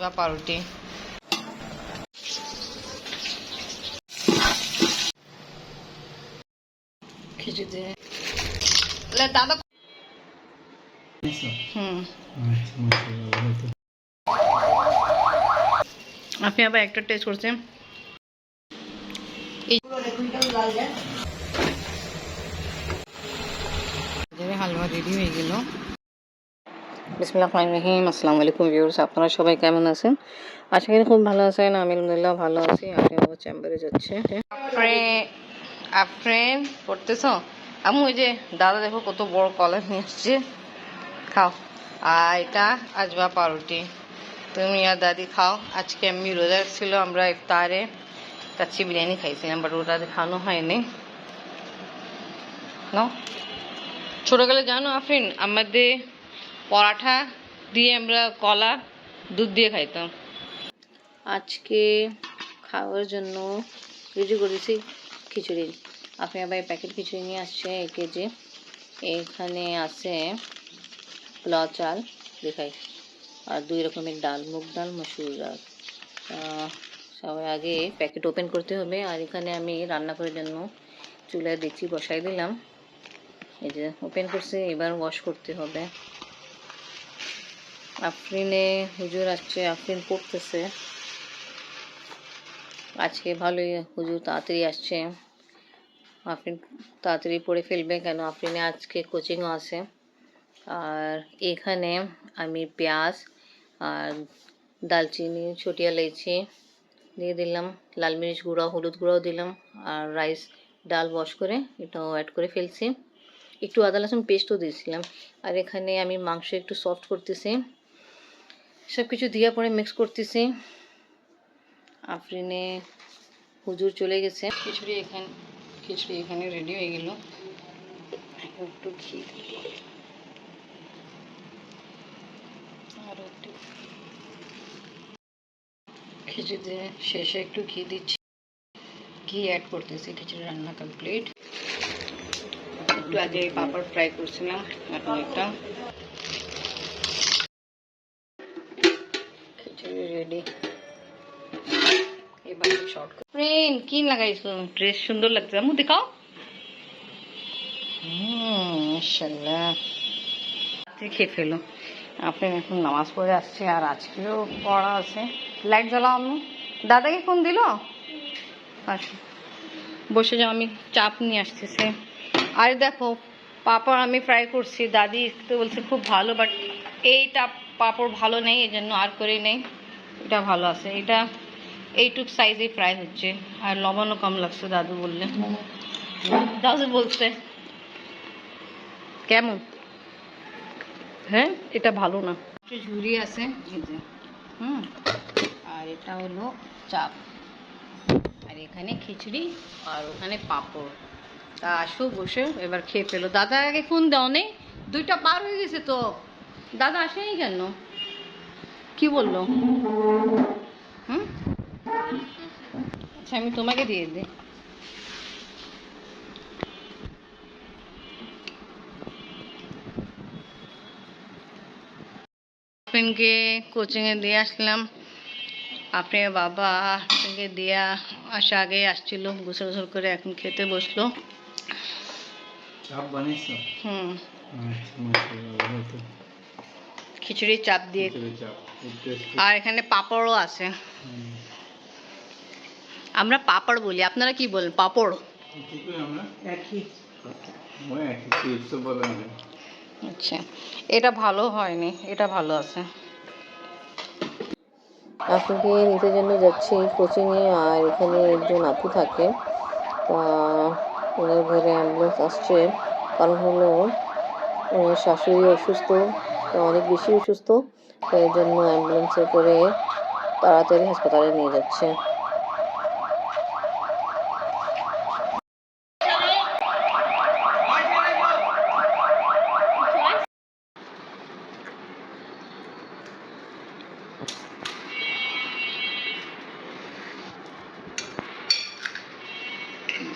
বা পাউরুটি। খিচুড়ি। দাদা হুম। আপনি আবার একটা টেস্ট করছেন? হালুয়া রেডি হয়ে গেল। বিসমুল্লাহ রহিম। আসসালামু আলাইকুম ভিউয়ার্স আপনারা সবাই কেমন আছেন? আশা করি খুব ভালো আছেন আমি আলহামদুলিল্লাহ ভালো আছি। আপনি আমার চেম্বারে যাচ্ছে। ফ্রেন্ড পড়তেছ? আমি ওই যে দাদা দেখো কত বড় কলা নিয়ে আসছে। খাও। আর এটা আজবা পাউরুটি। তুমি আর দাদি খাও। আজকে আমি রোজা ছিল, আমরা ইফতারে কাচ্চি বিরিয়ানি খাইছিলাম বাট ওটা খাওয়ানো হয়নি। নাও। ছোটোবেলা জানো আফরিন, আমাদের পরাঠা দিয়ে আমরা কলা, দুধ দিয়ে খাইতাম। আজকে খাওয়ার জন্য রেডি করেছি খিচুড়ি। আপনি আবার প্যাকেট খিচুড়ি নিয়ে আসছে, এক কেজি। এখানে আছে পোলাও চাল দেখাই আর দুই রকমের ডাল, মুগ ডাল, মসুর ডাল। সবাই আগে প্যাকেট ওপেন করতে হবে। আর এখানে আমি রান্না করার জন্য চুলায় দেখছি বসাই দিলাম। এই যে ওপেন করছে, এবার ওয়াশ করতে হবে। আফরিনে, হুজুর আসছে আফরিন পড়তেছে। আজকে ভালোই হুজুর তাড়াতাড়ি আসছে। আফরিন তাড়াতাড়ি পড়ে ফেলবে কেন? আফরিনে আজকে কোচিংও আছে। আর এখানে আমি পেঁয়াজ আর দালচিনি, ছটিয়া লেছি দিয়ে দিলাম, লাল মিরিচ গুঁড়ো, হলুদ গুঁড়োও দিলাম আর রাইস, ডাল ওয়াশ করে এটাও অ্যাড করে ফেলছি। একটু আদা, রসুন পেস্টও দিয়েছিলাম। আর এখানে আমি মাংস একটু সফট করতেছি। সব কিছু দিয়ে পরে মিক্স করতেছি। আফরিনে হুজুর চলে গেছে। খিচুড়ি এখানে খিচুড়ি এখানে রেডি হয়ে গেল। একটু ঘি। আরও একটু খিচুড়িতে শেষে একটু ঘি দিচ্ছি। ঘি অ্যাড করতেছি, খিচুড়ি রান্না কমপ্লিট একটু আগে পাপড় ফ্রাই করছিলাম, এখন একটা খিচুড়ি রেডি। এবার শর্ট ফ্রেন্ড কি লাগাইছো? ড্রেস সুন্দর লাগছে আমু দেখাও। রাত্রে খেয়ে ফেলো। আপনি এখন নামাজ পড়ে আসছে আর আজকেও পড়া আছে। লাইট জ্বালাও আমি দাদাকে ফোন দিল? আচ্ছা। বসে যাও আমি চাপ নিয়ে আসতেছে। আর দেখো পাপড় আমি ফ্রাই করছি। দাদি তো বলছে খুব ভালো বাট এইটা পাপড় ভালো নেই এই জন্য আর করে নেই। এটা ভালো আছে। এটা এইটুক সাইজে ফ্রাই হচ্ছে। আর লবণও কম লাগছে, দাদু বললে। দাদু বলছে, কেমন? হ্যাঁ এটা ভালো না। ঝুরি আছে আর এটা হলো চাপ। আর এখানে খিচুড়ি, আর ওখানে পাঁপড়। তা আসো বসে, এবার খেয়ে ফেলো। দাদা আগে ফোন দাও নেই দুইটা পার হয়ে গেছে তো। দাদা আসেনি কেন? কি বলল? হুম? আচ্ছা আমি তোমাকে দিয়ে দিই। ফ্রেন্ডকে কোচিংয়ে দিয়ে আসলাম। আপনার বাবা আপনাকে দিয়া আসা আগে আসছিল গোসল গোসল করে এখন খেতে বসল। হুম। আচ্ছা খিচুড়ি চাপ দিয়ে। আর এখানে পাঁপড়ও আছে। আমরা পাপড় বলি আপনারা কি বলেন পাপড়? আচ্ছা এটা ভালো হয়নি এটা ভালো আছে। আপুকে নিতে জন্য যাচ্ছি কোচিংয়ে আর এখানে একজন আপু থাকে। তা ওনার ঘরে অ্যাম্বুলেন্স আসছে কারণ হলো ওনার শাশুড়ি অসুস্থ অনেক বেশি অসুস্থ। এই জন্য অ্যাম্বুলেন্সে করে তাড়াতাড়ি হাসপাতালে নিয়ে যাচ্ছে।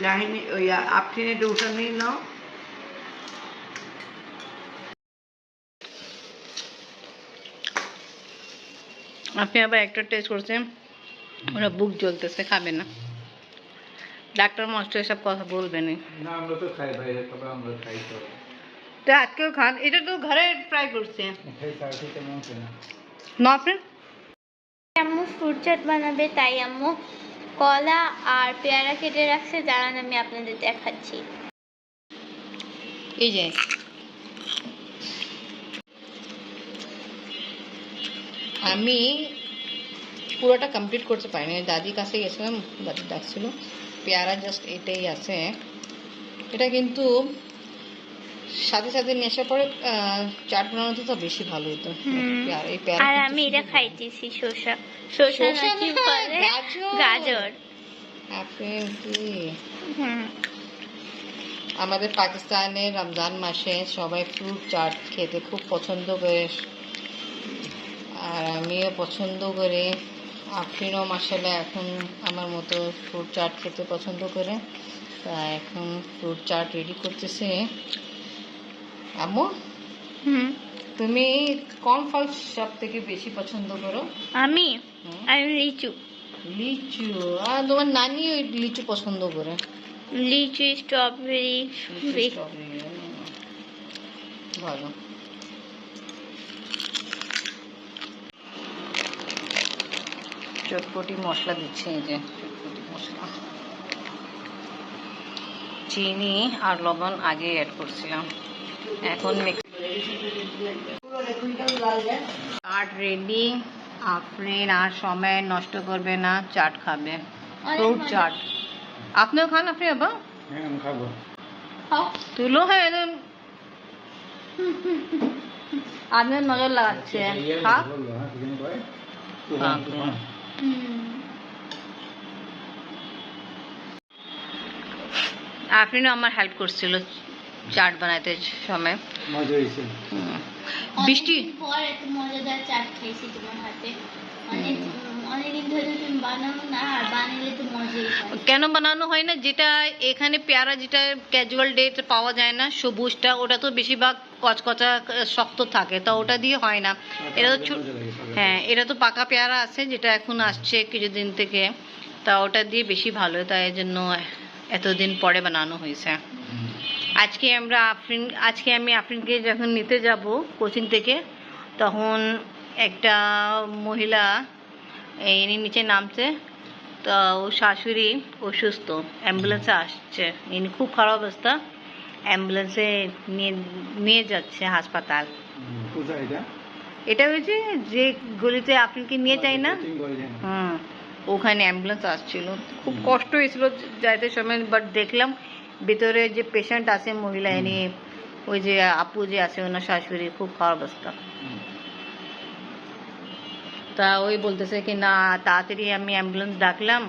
জাহিনী ওই আফরিনে উঠে নিয়ে নাও। আপনি আবার একটা টেস্ট করছেন ওরা বুক জ্বলতেছে খাবে না। ডাক্তার মাস্টার এসব কথা বলবেনি না। আমরা তো খাই বাইরে তবে আমরা খাই তো। তো আজকেও খান এটা তো ঘরে ট্রাই করছে। না আপনি? আম্মু ফ্রুট চাট বানাবে তাই আম্মু কলা আর পেয়ারা কেটে রাখছে। দাঁড়ান আমি আপনাদের দেখাচ্ছি। এই যে আমি পুরোটা কমপ্লিট করতে পারিনি। দাদির কাছে গেছিলাম দাদি ডাকছিল। পেয়ারা জাস্ট এটাই আছে। এটা কিন্তু সাথে সাথে নিয়ে আসার পরে চাট বানানোতে তো বেশি ভালো হতো। এই পেয়ারা আর আমি এটা খাইতেছি শসা। শসা নাকি বলে? গাজর। গাজর। আপেল কি? আমাদের পাকিস্তানে রমজান মাসে সবাই ফ্রুট চাট খেতে খুব পছন্দ করে। আর আমিও পছন্দ করি আফরিনও মাসালে এখন আমার মতো ফ্রুট চাট খেতে পছন্দ করে। তা এখন ফ্রুট চাট রেডি করতেছে। আম্মু? হুম। তুমি কোন ফল সব থেকে বেশি পছন্দ করো? আমি? আমি লিচু। লিচু? আর তোমার নানি ওই লিচু পছন্দ করে? লিচু স্ট্রবেরি ভালো। চটপটি মশলা দিচ্ছে এই যে চটপটি মশলা। চিনি আর লবণ আগে অ্যাড করছিলাম। এখন চাট রেডি আফরিন আর সময় নষ্ট করবে না চাট খাবে। ফ্রুট চাট। আপনিও খান আপনি বাবা হ্যাঁ আমি খাব। তুলো হ্যাঁ আপনার নজর লাগাচ্ছে। ইয়ে খা। তুফান আফরিনও আমার হেল্প করছিল চাট বানাইতে সময়। মজা হয়েছে। বৃষ্টি পর এত মজাদার চাট খেয়েছি তোমার হাতে। অনেক কেন বানানো হয় না? যেটা এখানে পেয়ারা যেটা ক্যাজুয়াল ডেট পাওয়া যায় না সবুজটা ওটা তো বেশিরভাগ কচকচা শক্ত থাকে তা ওটা দিয়ে হয় না। এটা তো। হ্যাঁ এটা তো পাকা পেয়ারা আছে যেটা এখন আসছে কিছুদিন থেকে। তা ওটা দিয়ে বেশি ভালো তাই জন্য এতদিন পরে বানানো হয়েছে। আজকে আমরা আফরিন আজকে আমি আফরিনকে যখন নিতে যাব কোচিং থেকে তখন একটা মহিলা ইনি নিচে নামছে। তো ও শাশুড়ি অসুস্থ অ্যাম্বুলেন্সে আসছে। ইনি খুব খারাপ অবস্থা। অ্যাম্বুলেন্সে নিয়ে নিয়ে যাচ্ছে হাসপাতাল। এটা? হয়েছে যে গলিতে আফরিনকে নিয়ে যায় না। হুম ওখানে অ্যাম্বুলেন্স আসছিল। খুব কষ্ট হয়েছিল যাইতে সময় বাট দেখলাম ভিতরে যে পেশেন্ট আছে মহিলা এনে ওই যে আপু যে আছে ওনার শাশুড়ি খুব খারাপ অবস্থা। তা ওই বলতেছে কি না তাড়াতাড়ি আমি অ্যাম্বুলেন্স ডাকলাম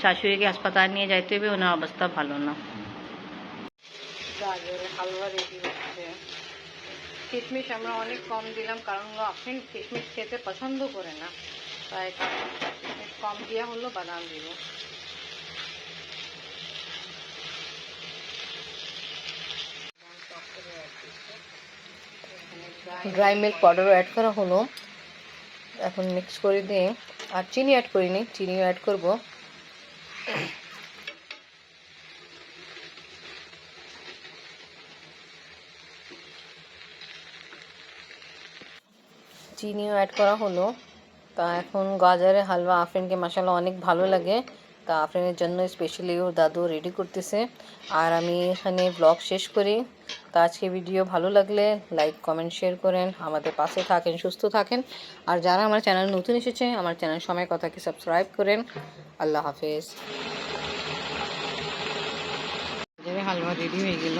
শাশুড়িকে হাসপাতাল নিয়ে যাইতে হবে ওনার অবস্থা ভালো না গাজরের হালুয়া রেডি হচ্ছে কিশমিশ আমরা অনেক কম দিলাম কারণ ও এখন কিশমিশ খেতে পছন্দ করে না তাই কিশমিশ কম দেওয়া হলো বাদাম দিব ড্রাই মিল্ক পাউডারও অ্যাড করা হলো এখন মিক্স করে দিয়ে আর চিনি অ্যাড করি করিনি চিনিও অ্যাড করব। চিনিও অ্যাড করা হলো। তা এখন গাজরের হালুয়া, আফরিনকে মশালা অনেক ভালো লাগে। তা আফরিনের জন্য স্পেশালি ওর দাদু রেডি করতেছে। আর আমি এখানে ব্লগ শেষ করি। তা আজকে ভিডিও ভালো লাগলে লাইক, কমেন্ট, শেয়ার করেন। আমাদের পাশে থাকেন, সুস্থ থাকেন। আর যারা আমার চ্যানেল নতুন এসেছে আমার চ্যানেল সময় কথাকে সাবস্ক্রাইব করেন। আল্লাহ হাফেজ। হালুয়া রেডি হয়ে গেল।